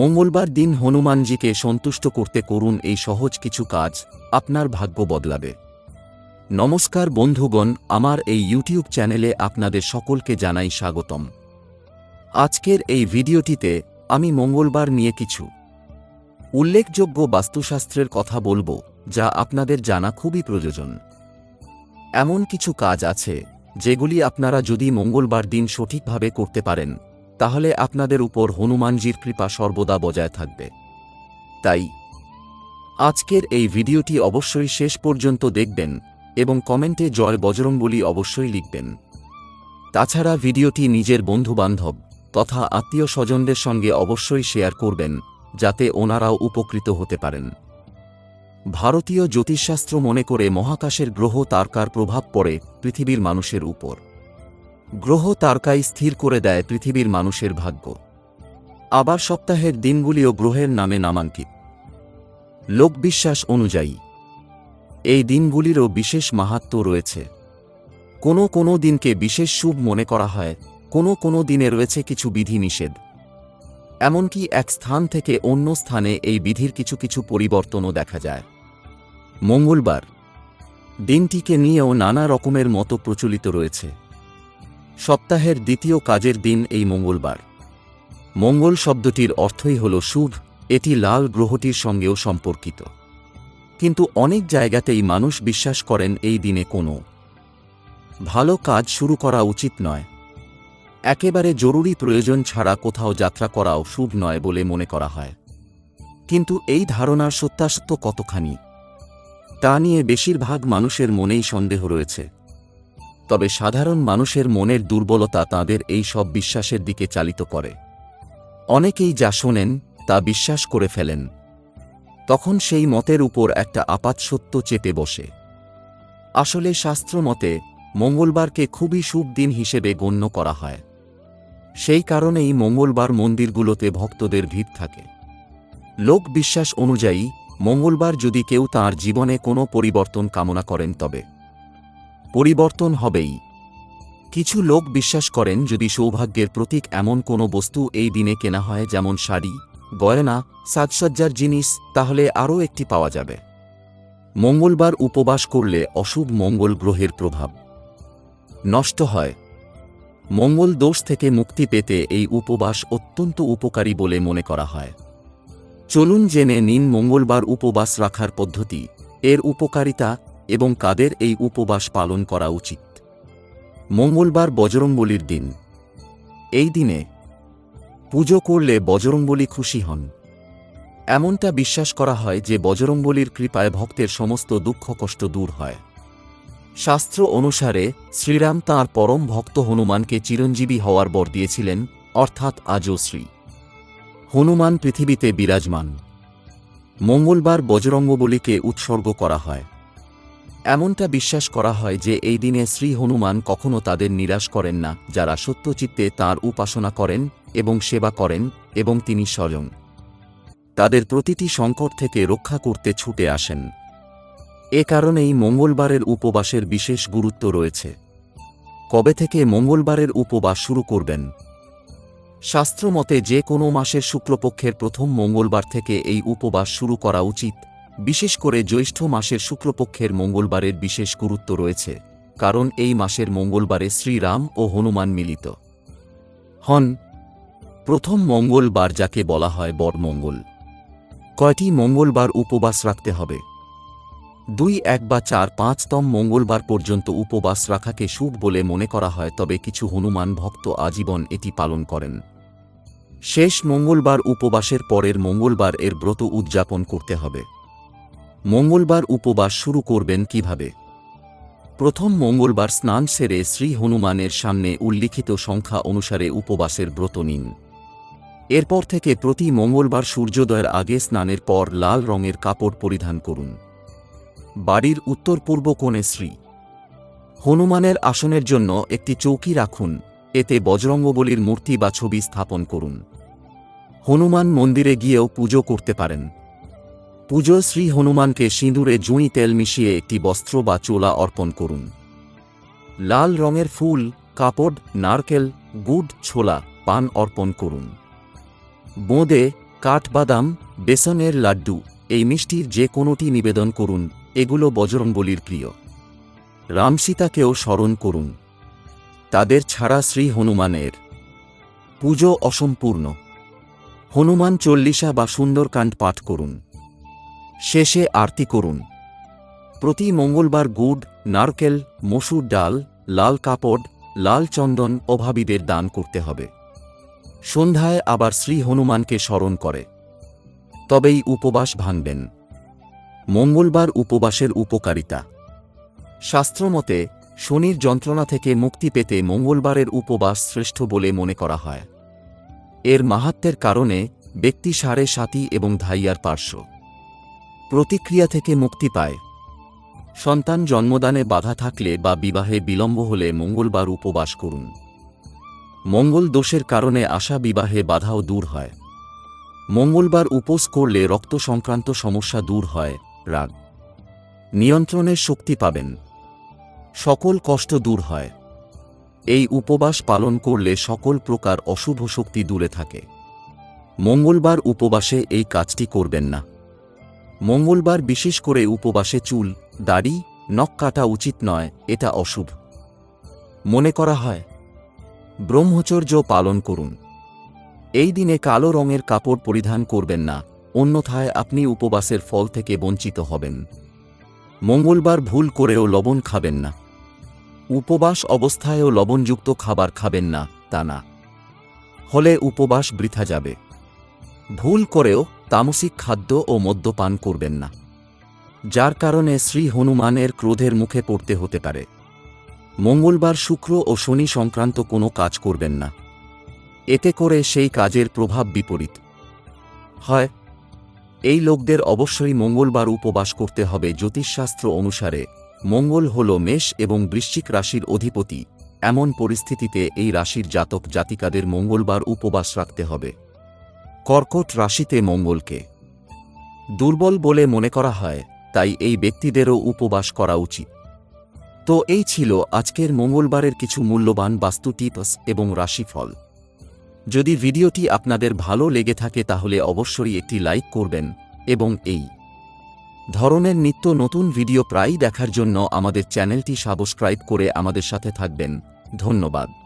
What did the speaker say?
মঙ্গলবার দিন হনুমানজিকে সন্তুষ্ট করতে করুন এই সহজ কিছু কাজ, আপনার ভাগ্য বদলাবে। নমস্কার বন্ধুগণ, আমার এই ইউটিউব চ্যানেলে আপনাদের সকলকে জানাই স্বাগতম। আজকের এই ভিডিওটিতে আমি মঙ্গলবার নিয়ে কিছু উল্লেখযোগ্য বাস্তুশাস্ত্রের কথা বলব, যা আপনাদের জানা খুবই প্রয়োজন। এমন কিছু কাজ আছে, যেগুলি আপনারা যদি মঙ্গলবার দিন সঠিকভাবে করতে পারেন তাহলে আপনাদের উপর হনুমানজির কৃপা সর্বদা বজায় থাকবে। তাই, আজকের এই ভিডিওটি অবশ্যই শেষ পর্যন্ত দেখবেন এবং কমেন্টে জয় বজরংবলী অবশ্যই লিখবেন। তাছাড়া ভিডিওটি নিজের বন্ধুবান্ধব তথা আত্মীয় স্বজনদের সঙ্গে অবশ্যই শেয়ার করবেন, যাতে ওনারাও উপকৃত হতে পারেন। ভারতীয় জ্যোতিষশাস্ত্র মনে করে মহাকাশের গ্রহ তারকার প্রভাব পড়ে পৃথিবীর মানুষের উপর। গ্রহ তারকাই স্থির করে দেয় পৃথিবীর মানুষের ভাগ্য। আবার সপ্তাহের দিনগুলিও গ্রহের নামে নামাঙ্কিত। লোকবিশ্বাস অনুযায়ী, এই দিনগুলিরও বিশেষ মাহাত্ম্য রয়েছে। কোনো কোনো দিনকে বিশেষ শুভ মনে করা হয়, কোনো কোনো দিনে রয়েছে কিছু বিধি নিষেধ এমনকি এক স্থান থেকে অন্য স্থানে এই বিধির কিছু কিছু পরিবর্তনও দেখা যায়। মঙ্গলবার, দিনটিকে নিয়েও নানা রকমের মতো প্রচলিত রয়েছে। সপ্তাহের দ্বিতীয় কাজের দিন এই মঙ্গলবার। মঙ্গল শব্দটির অর্থই হল শুভ, এটি লাল গ্রহটির সঙ্গেও সম্পর্কিত। কিন্তু অনেক জায়গাতেই মানুষ বিশ্বাস করেন এই দিনে কোনো ভালো কাজ শুরু করা উচিত নয়। একেবারে জরুরি প্রয়োজন ছাড়া কোথাও যাত্রা করাও শুভ নয় বলে মনে করা হয়। কিন্তু এই ধারণার সত্যাসত্য কতখানি? তা নিয়ে বেশিরভাগ মানুষের মনেই সন্দেহ রয়েছে। তবে সাধারণ মানুষের মনের দুর্বলতা তাদের এই সব বিশ্বাসের দিকে চালিত করে। অনেকেই যা শোনেন, তা বিশ্বাস করে ফেলেন। তখন সেই মতের উপর একটা আপাত সত্য চেপে বসে। আসলে শাস্ত্র মতে, মঙ্গলবারকে খুবই শুভ দিন হিসেবে গণ্য করা হয়। সেই কারণেই মঙ্গলবার মন্দিরগুলোতে ভক্তদের ভিড় থাকে। লোক বিশ্বাস অনুযায়ী, মঙ্গলবার যদি কেউ তার জীবনে কোনো পরিবর্তন কামনা করেন তবে পরিবর্তন হবেই। কিছু লোক বিশ্বাস করেন, যদি সৌভাগ্যের প্রতীক এমন কোনো বস্তু এই দিনে কেনা হয়, যেমন শাড়ি, গয়না, সাজসজ্জার জিনিস, তাহলে আরও একটি পাওয়া যাবে। মঙ্গলবার উপবাস করলে অশুভ মঙ্গল গ্রহের প্রভাব নষ্ট হয়। মঙ্গল দোষ থেকে মুক্তি পেতে এই উপবাস অত্যন্ত উপকারী বলে মনে করা হয়। চলুন জেনে নিন মঙ্গলবার উপবাস রাখার পদ্ধতি। এর উপকারিতা এবং কাদের এই উপবাস পালন করা উচিত। মঙ্গলবার বজরংবলির দিন। এই দিনে পুজো করলে বজরংবলী খুশি হন। এমনটা বিশ্বাস করা হয় যে বজরংবলীর কৃপায় ভক্তের সমস্ত দুঃখ কষ্ট দূর হয়। শাস্ত্র অনুসারে শ্রীরাম তাঁর পরম ভক্ত হনুমানকে চিরঞ্জীবী হওয়ার বর দিয়েছিলেন, অর্থাৎ আজও শ্রী। হনুমান পৃথিবীতে বিরাজমান। মঙ্গলবার বজরঙ্গবলীকে উৎসর্গ করা হয়। এমনটা বিশ্বাস করা হয় যে এই দিনে শ্রী হনুমান কখনও তাদের নিরাশ করেন না, যারা সত্যচিত্তে তাঁর উপাসনা করেন এবং সেবা করেন এবং তিনি স্বয়ং। তাদের প্রতিটি সংকট থেকে রক্ষা করতে ছুটে আসেন। এ কারণেই মঙ্গলবারের উপবাসের বিশেষ গুরুত্ব রয়েছে। কবে থেকে মঙ্গলবারের উপবাস শুরু করবেন? শাস্ত্রমতে যে কোনো মাসের শুক্লপক্ষের প্রথম মঙ্গলবার থেকে এই উপবাস শুরু করা উচিত। বিশেষ করে জ্যৈষ্ঠ মাসের শুক্লপক্ষের মঙ্গলবারের বিশেষ গুরুত্ব রয়েছে, কারণ এই মাসের মঙ্গলবারে শ্রীরাম ও হনুমান মিলিত। হন, প্রথম মঙ্গলবার যাকে বলা হয় বরমঙ্গল। কয়টি মঙ্গলবার উপবাস রাখতে হবে? দুই, এক বা চার, পাঁচতম মঙ্গলবার পর্যন্ত উপবাস রাখাকে শুভ বলে মনে করা হয়, তবে কিছু হনুমান ভক্ত আজীবন এটি পালন করেন। শেষ মঙ্গলবার উপবাসের পরের মঙ্গলবার এর ব্রত উদযাপন করতে হবে। মঙ্গলবার উপবাস শুরু করবেন কীভাবে? প্রথম মঙ্গলবার স্নান সেরে শ্রী হনুমানের সামনে উল্লিখিত সংখ্যা অনুসারে উপবাসের ব্রত নিন। এরপর থেকে প্রতি মঙ্গলবার সূর্যোদয়ের আগে স্নানের পর লাল রঙের কাপড় পরিধান করুন। বাড়ির উত্তর পূর্ব কোণে শ্রী হনুমানের আসনের জন্য একটি চৌকি রাখুন, এতে বজরঙ্গবলীর মূর্তি বা ছবি স্থাপন করুন। হনুমান মন্দিরে গিয়েও পুজো করতে পারেন। পুজো শ্রী হনুমানকে সিঁদুরে জুঁই তেল মিশিয়ে একটি বস্ত্র বা চোলা অর্পণ করুন। লাল রঙের ফুল, কাপড়, নারকেল, গুড়, ছোলা, পান অর্পণ করুন। বোঁদে কাঠবাদাম, বেসনের লাড্ডু, এই মিষ্টির যে কোনোটি নিবেদন করুন, এগুলো বজরংবলির প্রিয়। রামসীতাকেও স্মরণ করুন। তাদের ছাড়া শ্রী হনুমানের পুজো অসম্পূর্ণ। হনুমান চল্লিশা বা সুন্দরকাণ্ড পাঠ করুন। শেষে আরতি করুন। প্রতি মঙ্গলবার গুড়, নারকেল, মসুর ডাল, লাল কাপড়, লাল চন্দন অভাবীদের দান করতে হবে। সন্ধ্যায় আবার শ্রী হনুমানকে স্মরণ করে। তবেই উপবাস ভাঙবেন। মঙ্গলবার উপবাসের উপকারিতা। শাস্ত্রমতে, শনির যন্ত্রণা থেকে মুক্তি পেতে মঙ্গলবারের উপবাস শ্রেষ্ঠ বলে মনে করা হয়। এর মাহাত্মের কারণে ব্যক্তি সাড়ে সাতি এবং ধাইয়ার পার্শ্ব। প্রতিক্রিয়া থেকে মুক্তি পায়। সন্তান জন্মদানে বাধা থাকলে বা বিবাহে বিলম্ব হলে মঙ্গলবার উপবাস করুন। মঙ্গল দোষের কারণে আসা বিবাহে বাধাও দূর হয়। মঙ্গলবার উপোস করলে রক্ত সংক্রান্ত সমস্যা দূর হয়, রাগ। নিয়ন্ত্রণের শক্তি পাবেন। সকল কষ্ট দূর হয়। এই উপবাস পালন করলে সকল প্রকার অশুভ শক্তি দূরে থাকে। মঙ্গলবার উপবাসে এই কাজটি করবেন না। মঙ্গলবার বিশেষ করে উপবাসে চুল, দাড়ি, নখ কাটা উচিত নয়, এটা অশুভ। মনে করা হয়, ব্রহ্মচর্য পালন করুন। এই দিনে কালো রঙের কাপড় পরিধান করবেন না, অন্যথায় আপনি উপবাসের ফল থেকে বঞ্চিত হবেন। মঙ্গলবার ভুল করেও লবণ খাবেন না। উপবাস অবস্থায়ও লবণযুক্ত খাবার খাবেন না, তা না। হলে উপবাস বৃথা যাবে। ভুল করেও তামসিক খাদ্য ও মদ্যপান করবেন না, যার কারণে শ্রী হনুমানের ক্রোধের মুখে পড়তে হতে পারে। মঙ্গলবার শুক্র ও শনি সংক্রান্ত কোনো কাজ করবেন না। এতে করে সেই কাজের প্রভাব বিপরীত। হয়, এই লোকদের অবশ্যই মঙ্গলবার উপবাস করতে হবে। জ্যোতিষশাস্ত্র অনুসারে মঙ্গল হল মেষ এবং বৃশ্চিক রাশির অধিপতি। এমন পরিস্থিতিতে এই রাশির জাতক জাতিকাদের মঙ্গলবার উপবাস রাখতে হবে। কর্কট রাশিতে মঙ্গলকে। দুর্বল বলে মনে করা হয়, তাই এই ব্যক্তিদেরও উপবাস করা উচিত। তো এই ছিল আজকের মঙ্গলবারের কিছু মূল্যবান বাস্তু টিপস এবং রাশিফল। যদি ভিডিওটি আপনাদের ভালো লেগে থাকে তাহলে অবশ্যই একটি লাইক করবেন এবং এই ধরনের নিত্য নতুন ভিডিও প্রায়ই দেখার জন্য আমাদের চ্যানেলটি সাবস্ক্রাইব করে আমাদের সাথে থাকবেন। ধন্যবাদ।